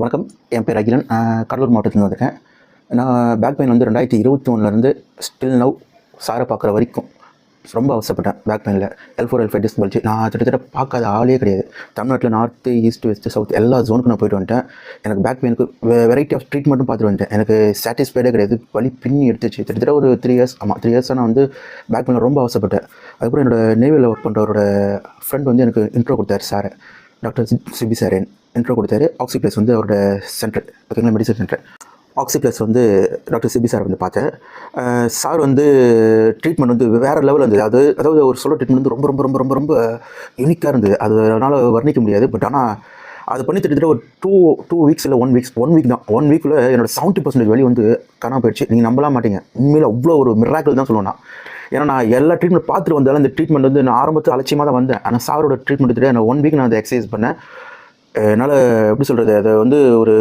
வணக்கம். என் பேர் அகிலன். கடலூர் மாவட்டத்தில் வந்திருக்கேன். நான் பேக் பெயின் வந்து ரெண்டாயிரத்தி இருபத்தி ஒன்றுலேருந்து ஸ்டில் நவ் சாரை பார்க்குற வரைக்கும் ரொம்ப அவசரப்பட்டேன் back பெயினில். L four L five disc bulge நான் கிட்டத்தட்ட பார்க்காத ஆளே கிடையாது. தமிழ்நாட்டில் நார்த்து ஈஸ்ட் வெஸ்ட் சவுத் எல்லா ஜோனுக்கு நான் போயிட்டு வந்துட்டேன். எனக்கு பேக் பெயினுக்கு வெரைட்டி ஆஃப் ட்ரீட்மெண்ட்டும் பார்த்துட்டு வந்துட்டேன். எனக்கு சாட்டிஸ்ஃபைடே கிடையாது. வலி பின்னி எடுத்துச்சு. கிட்டத்தட்ட ஒரு த்ரீ இயர்ஸ் ஆமாம் த்ரீ இயர்ஸாக நான் வந்து பேக் பெயினில் ரொம்ப அவசரப்பட்டேன். அதுக்கப்புறம் என்னோட நேவியில் ஒர்க் பண்ணுறவரோட ஃப்ரெண்ட் வந்து எனக்கு இன்ட்ரோ கொடுத்தாரு சாரை. டாக்டர் சிபி சார் இன்ட்ரோ கொடுத்தாரு. ஆக்சி ப்ளஸ் வந்து அவரோட சென்டர் ஓகேங்களா மெடிசன் சென்டர் ஆக்சி ப்ளஸ் வந்து டாக்டர் சிபி சார் வந்து பார்த்தேன் சார் வந்து ட்ரீட்மெண்ட் வந்து வேறு லெவலில் இருந்தது. அது அதாவது ஒரு சொல்ல ட்ரீட்மெண்ட் வந்து ரொம்ப ரொம்ப ரொம்ப ரொம்ப ரொம்ப யூனிக்காக இருந்தது. அதனால் வர்ணிக்க முடியாது. பட் ஆனால் அது பண்ணி திட்டத்தில் ஒரு டூ டூ வீக்ஸ் இல்லை ஒன் வீக்ஸ் ஒன் வீக் தான். ஒன் வீக்கில் என்னோட செவன்ட்டி பர்சன்டேஜ் வழி வந்து காணாமல் போயிடுச்சு. நீங்கள் நம்பலாம் மாட்டீங்க. உண்மையில் அவ்வளோ ஒரு மிராக்கிள் தான் சொல்லுவேன் நான். ஏன்னா நான் எல்லா ட்ரீட்மெண்ட் பார்த்துட்டு வந்தாலும் இந்த ட்ரீட்மெண்ட் வந்து நான் ஆரம்பத்தில் அலட்சியமாக தான் வந்தேன். ஆனால் சாரோட ட்ரீட்மெண்ட் எடுத்துகிட்டு நான் ஒன் வீக் நான் அதை எக்ஸசைஸ் பண்ணேன். என்னால் எப்படி சொல்கிறது அதை வந்து ஒரு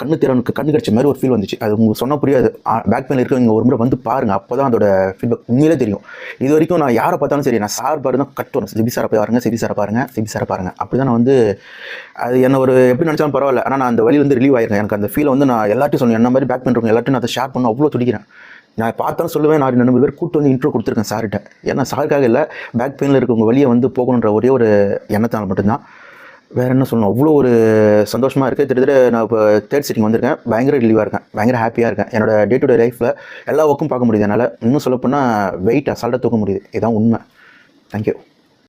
கண்ணு திறனுக்கு கண்ணு கடிச்ச மாதிரி ஒரு ஃபீல் வந்துச்சு. அது உங்களுக்கு சொன்னால் புரியாது. பேக் பெயின் இருக்கவங்க ஒரு முறை வந்து பாருங்கள் அப்போ தான் அதோட ஃபீட்பேக் உண்மையிலே தெரியும். இது வரைக்கும் நான் யாரை பார்த்தாலும் சரி நான் சார் பாரு தான் வரும் சிபி சாரை பாருங்க சிபி சாரை பாருங்க சிபி சாரை பாருங்க. அப்படி தான் நான் வந்து அது என்ன ஒரு எப்படி நினச்சாலும் பரவாயில்ல. ஆனால் நான் அந்த வழி வந்து ரிலீவ் ஆயிருக்கேன். எனக்கு அந்த ஃபீலை வந்து நான் எல்லாத்தையும் சொன்னேன் என்ன மாதிரி பேக் பெயின் இருக்கும் எல்லாத்தையும் நான் அதை ஷேர் பண்ண அவ்வளோ துடிக்கிறேன். நான் பார்த்தாலும் சொல்லுவேன் நான் ரெண்டு பேர் கூட்டு வந்து இன்ட்ரோ கொடுத்துருக்கேன் சார்கிட்ட ஏன்னா சாருக்காக இல்லை பேக் பெயினில் இருக்கவங்க வழியை வந்து போகணுன்ற ஒரே ஒரு எண்ணத்தால் மட்டும்தான். வேறு என்ன சொல்லணும் அவ்வளோ ஒரு சந்தோஷமாக இருக்குது கிட்டத்தட்ட நான் இப்போ தேர்ட் சிட்டிங் வந்திருக்கேன். பயங்கர ரிலீவாக இருக்கேன். பயங்கர ஹாப்பியாக இருக்கேன். என்னோட டே டு டே லைஃப்பில் எல்லா ஒர்க்கும் பார்க்க முடியுது. என்னால். இன்னும் சொல்லப்போனால் வெயிட் அசால்ட்டாக தூக்க முடியுது. இதுதான் உண்மை. தேங்க்யூ